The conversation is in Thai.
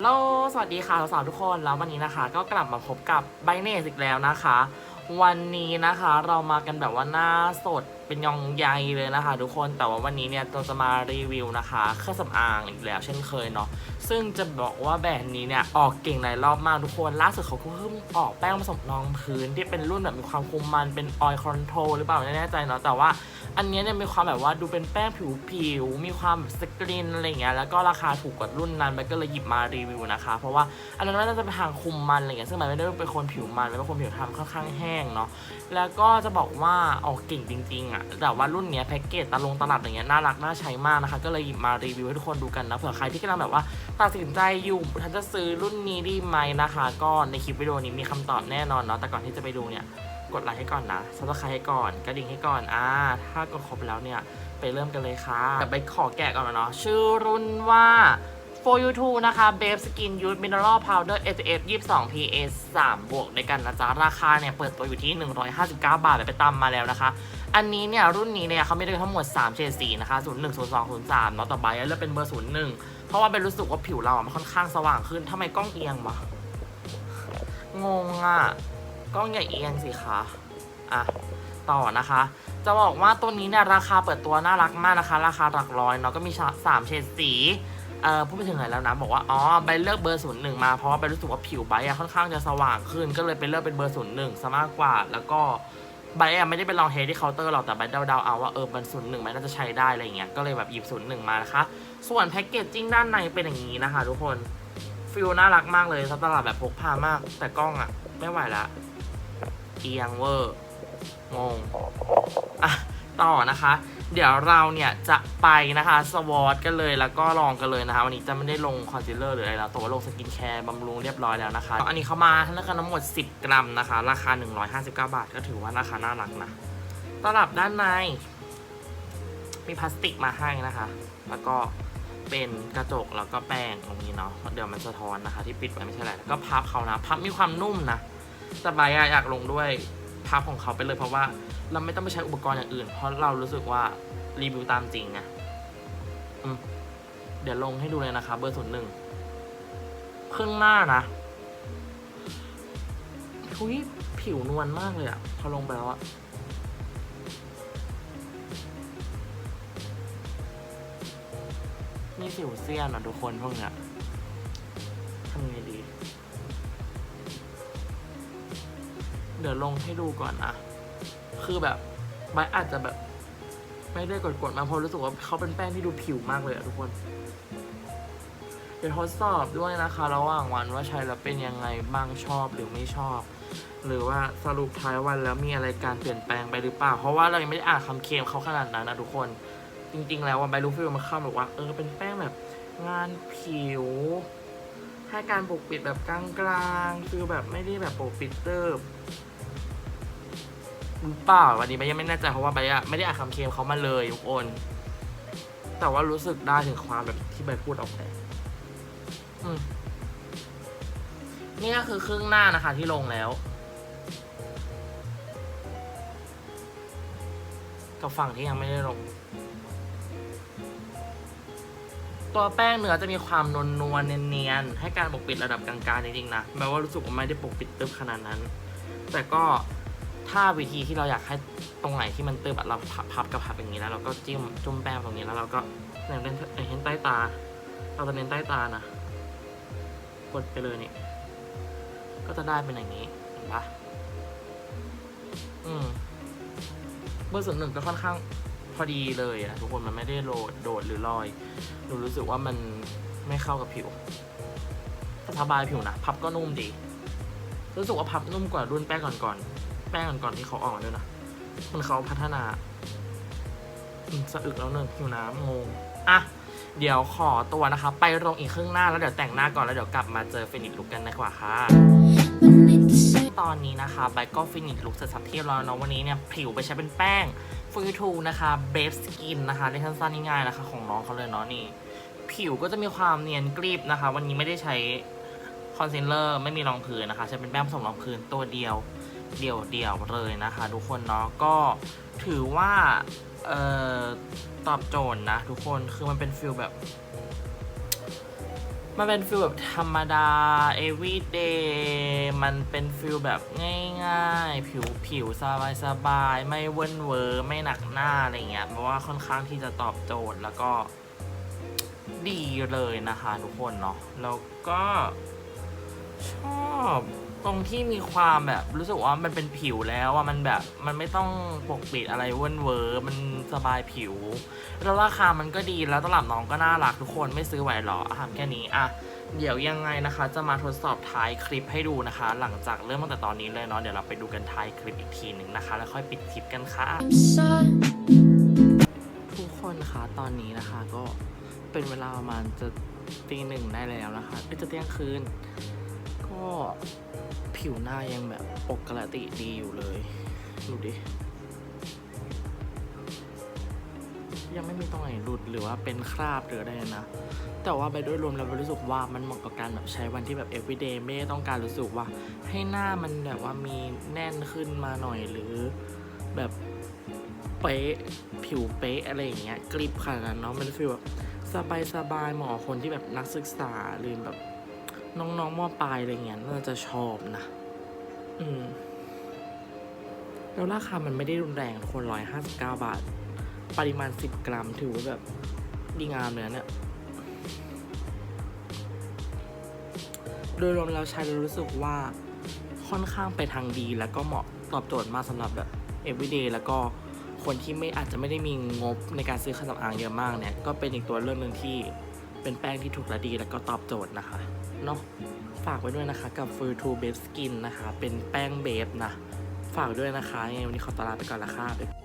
โลสวัสดีค่ะสาวๆทุกคนแล้ววันนี้นะคะ ก็กลับมาพบกับไบเนสอีกแล้วนะคะ วันนี้นะคะเรามากันแบบว่าหน้าสดเป็นยองใยเลยนะคะ ทุกคนแต่ว่าวันนี้เนี่ยเราจะมารีวิวนะคะ เครื่องสำอางอีกแล้ว เช่นเคยเนาะซึ่งจะบอกว่าแบรนด์นี้เนี่ยออกเก่งหลายรอบมากทุกคนล่าสุดเขาเพิ่งออกแป้งผสมรองพื้นที่เป็นรุ่นแบบมีความคุมมันเป็นออยล์คอนโทรลหรือเปล่าไม่แน่ใจเนาะแต่ว่า อันนี้เนี่ยมีความแบบว่าดูเป็นแป้งผิวผิวมีความแบบสกรีนอะไรเงี้ยแล้วก็ราคาถูกกว่ารุ่นนั้นมันก็เลยหยิบมารีวิวนะคะ เพราะว่าอันนั้นน่าจะเป็นทางคุมมันอะไรเงี้ยซึ่งมันไม่ได้เป็นคนผิวมันเป็นคนผิวทำค่อนข้างแห้งเนาะแล้วก็จะบอกว่าออกเก่งจริงๆอะแต่ว่ารุ่นเนี้ยแพ็กเกจตลงตลับอย่างเงี้ยน่ารักน่าใช้มากนะคะ ก็เลยหยิบมารีวิวให้ทุกคนดูกันนะเผื่อใครที่กำลังแบบว่าตัดสินใจอยู่ฉันจะซื้อรุ่นนี้ดีไหมนะคะ ก็ในคลิปวิดีโอนี้มีคำตอบแน่นอนเนาะแต่ก่อนที่จะไปดูเนี่ย กดไลค์ให้ก่อนนะซับสไครต์ให้ก่อนกระดิ่งให้ก่อนอ่าถ้ากดครบแล้วเนี่ยไปเริ่มกันเลยค่ะแต่ไปขอแกะก่อนนะเนาะชื่อรุ่นว่า for you two นะคะ Babe Skin Youth Mineral Powder SPF 22 PA 3 บวกด้วยกันนะจ๊ะ ราคาเนี่ยเปิดตัวอยู่ที่ 159 บาทแบบไปตามมาแล้วนะคะ อันนี้เนี่ยรุ่นนี้เนี่ยเขาไม่ได้ทั้งหมด 3 เฉดสีนะคะ 01 02 03เนาะต่อไปเลือกเป็นเบอร์ 01 เพราะว่าเป็นรู้สึกว่าผิวเราอะมันค่อนข้างสว่างขึ้นทำไมกล้องเอียงวะงงอะ กล้องอย่เอียงสิคะอะต่อนะคะ จะบอกว่าตัวนี้เนี่ยราคาเปิดตัวน่ารักมากนะคะ ราคาหลักร้อยเนาะก็มีสามเฉดสีเอ่อพูดไปถึงไหนแล้วนะบอกว่าอ๋อใบเลือกเบอร์ศูนย์หนึ่งมาเพราะว่าใบรู้สึกว่าผิวใบอะค่อนข้างจะสว่างขึ้น ก็เลยไปเลือกเป็นเบอร์ศูนย์หนึ่งซะมากกว่า แล้วก็ใบอะไม่ได้ไปลองเทสที่เคาน์เตอร์หรอกแต่ใบเดาๆเอาว่าเออเบอร์ศูนย์หนึ่งมันน่าจะใช้ได้อะไรเงี้ยก็เลยแบบหยิบศูนย์หนึ่งมานะคะ ส่วนแพ็กเกจจิ้งด้านในเป็นอย่างนี้นะคะ ทุกคนฟิลน่ารักมากเลยตลาดแบบพกพามาก แต่กล้องอะไม่ไหวละ เอียงเวอร์ งง อะ ต่อนะคะ เดี๋ยวเราเนี่ยจะไปนะคะสวอตกันเลยแล้วก็ลองกันเลยนะคะ วันนี้จะไม่ได้ลงคอนซีลเลอร์หรืออะไรแล้วแต่ว่าลงสกินแคร์บำรุงเรียบร้อยแล้วนะคะ อันนี้เขามาทั้งกันทั้งหมด 10 กรัมนะคะ ราคา 159 บาท ก็ถือว่าราคาน่ารักนะตลับด้านใน มีพลาสติกมาให้นะคะ แล้วก็เป็นกระจกแล้วก็แป้งตรงนี้เนาะเดี๋ยวมันสะท้อนนะคะ ที่ปิดไว้ไม่ใช่อะไรแล้วก็พับเขานะ พับมีความนุ่มนะ แต่ใบอะอยากลงด้วยพับของเขาไปเลยเพราะว่าเราไม่ต้องไปใช้อุปกรณ์อย่างอื่น เพราะเรารู้สึกว่ารีวิวตามจริงไงเดี๋ยวลงให้ดูเลยนะคะเบอร์ศูนย์หนึ่งครึ่งหน้านะทุยผิวนวลมากเลยอะพอลงไปแล้วอะมีสิวเซียนอะทุกคนพวกเนี้ยทำไงดี เดี๋ยวลงให้ดูก่อนนะ คือแบบใบอาจจะแบบ ไม่ได้กดๆมาเพราะรู้สึกว่าเขาเป็นแป้งที่ดูผิวมากเลยอะทุกคน เดี๋ยวทดสอบด้วยนะคะระหว่างวันว่าใช้แล้วเป็นยังไงบ้างชอบหรือไม่ชอบ หรือว่าสรุปท้ายวันแล้วมีอะไรการเปลี่ยนแปลงไปหรือเปล่า เพราะว่าเรายังไม่ได้อ่านคำเคลมเขาขนาดนั้นนะทุกคน จริง ๆ แล้วว่าใบรู้ฟิลมาเข้าบอกว่าเออเป็นแป้งแบบงานผิวให้การปกปิดแบบกลางๆฟิลแบบไม่ได้แบบปกปิดเติบ หรือเปล่าวันนี้ใบยังไม่แน่ใจเพราะว่าใบอะไม่ได้อ่านคำเคลมเขามาเลยทุกคนแต่ว่ารู้สึกได้ถึงความแบบที่ใบพูดออกไปอืมนี่ก็คือครึ่งหน้านะคะที่ลงแล้ว กับฝั่งที่ยังไม่ได้ลง ตัวแป้งเนื้อจะมีความนวลนวลเนียนๆให้การปกปิดระดับกลางๆจริงๆนะแม้ว่ารู้สึกว่าไม่ได้ปกปิดตึ๊บขนาดนั้น แต่ก็ ถ้าวิธีที่เราอยากให้ตรงไหนที่มันตึบเราพับพบกับพับอย่างนี้แล้วเราก็จิ้มจุ่มแป้งตรงนี้แล้วเราก็เน้นเห็นใต้ตา เราจะเน้นใต้ตานะ กดไปเลยนี่ ก็จะได้เป็นอย่างนี้เห็นปะอืมเบอร์ส่วนหนึ่งก็ค่อนข้างพอดีเลยอะทุกคนมันไม่ได้โหลดโดดหรือลอยหนูรู้สึกว่ามันไม่เข้ากับผิวสบายผิวนะพับก็นุ่มดี รู้สึกว่าพับนุ่มกว่ารุ่นแป้งก่อนๆ แป้งก่อนที่เขาออกด้วยนะมันเขาพัฒนาสะอึกแล้วหนึ่งผิวน้ำงงอะเดี๋ยวขอตัวนะคะ ไปลงอีกครึ่งหน้าแล้วเดี๋ยวแต่งหน้าก่อนแล้วเดี๋ยวกลับมาเจอฟินิชลุกกันดีกว่าค่ะตอนนี้นะคะไบก็ฟินิชลุกเสร็จสับเทียบแล้วเนาะวันนี้เนี่ยผิวไปใช้เป็นแป้งฟูทูนะคะเบฟสกินนะคะได้สั้นๆง่ายๆนะคะ ของน้องเขาเลยเนาะนี่ ผิวก็จะมีความเนียนกรีบนะคะ วันนี้ไม่ได้ใช้คอนซีลเลอร์ไม่มีรองพื้นนะคะใช้เป็นแป้งผสมรองพื้นตัวเดียว เดี่ยวเดียวๆเลยนะคะทุกคนเนาะก็ถือว่าเอ่อตอบโจทย์นะทุกคนคือมันเป็นฟิลแบบ มันเป็นฟิลแบบธรรมดา everyday มันเป็นฟิลแบบง่ายๆ ผิวผิวสบายสบายๆไม่เวิ้นเวอร์ไม่หนักหน้าอะไรเงี้ยเพราะว่าค่อนข้างที่จะตอบโจทย์แล้วก็ดีเลยนะคะทุกคนเนาะแล้วก็ชอบ ตรงที่มีความแบบรู้สึกว่ามันเป็นผิวแล้วอะมันแบบมันไม่ต้องปกปิดอะไรเวิ้นเวอร์มันสบายผิว แล้วราคามันก็ดีแล้วตลับน้องก็น่ารักทุกคนไม่ซื้อไหวหรออะถามแค่นี้อะเดี๋ยวยังไงนะคะ จะมาทดสอบท้ายคลิปให้ดูนะคะ หลังจากเริ่มตั้งแต่ตอนนี้เลยเนาะเดี๋ยวเราไปดูกันท้ายคลิปอีกทีหนึ่งนะคะ แล้วค่อยปิดคลิปกันค่ะ ทุกคนคะตอนนี้นะคะก็เป็นเวลาประมาณจะตีหนึ่งได้แล้วนะคะเอ้ยจะเที่ยงคืน ก็ผิวหน้ายังแบบปกติดีอยู่เลย ดูดิ ยังไม่มีตรงไหนหลุดหรือว่าเป็นคราบหรืออะไรนะ แต่ว่าไปด้วยรวมแล้วรู้สึกว่ามันเหมาะกับการแบบใช้วันที่แบบ everyday ไม่ได้ต้องการรู้สึกว่า ให้หน้ามันแบบว่ามีแน่นขึ้นมาหน่อยหรือแบบเป๊ะผิวเป๊ะอะไรอย่างเงี้ยกริบขนาดนั้นเนาะมันฟีลแบบสบายสบายเหมาะคนที่แบบนักศึกษาหรือแบบ น้องๆมอปลายอะไรเงี้ยน่าจะชอบนะ อืม แล้วราคามันไม่ได้รุนแรงคนร้อยห้าสิบเก้าบาท ปริมาณ10กรัมถือว่าแบบดีงามเลยนะเนี่ย โดยรวมแล้วใช้แล้วรู้สึกว่าค่อนข้างไปทางดีแล้วก็เหมาะตอบโจทย์มากสำหรับแบบ everyday แล้วก็คนที่ไม่อาจจะไม่ได้มีงบในการซื้อเครื่องสำอางเยอะมากเนี่ย ก็เป็นอีกตัวเลือกหนึ่งที่เป็นแป้งที่ถูกและดีแล้วก็ตอบโจทย์นะคะ เนาะฝากไว้ด้วยนะคะ กับ f u r t o Babe Skin นะคะ เป็นแป้งเบฟนะ ฝากด้วยนะคะยังไงวันนี้ขอตลาไปก่อนละค่ะ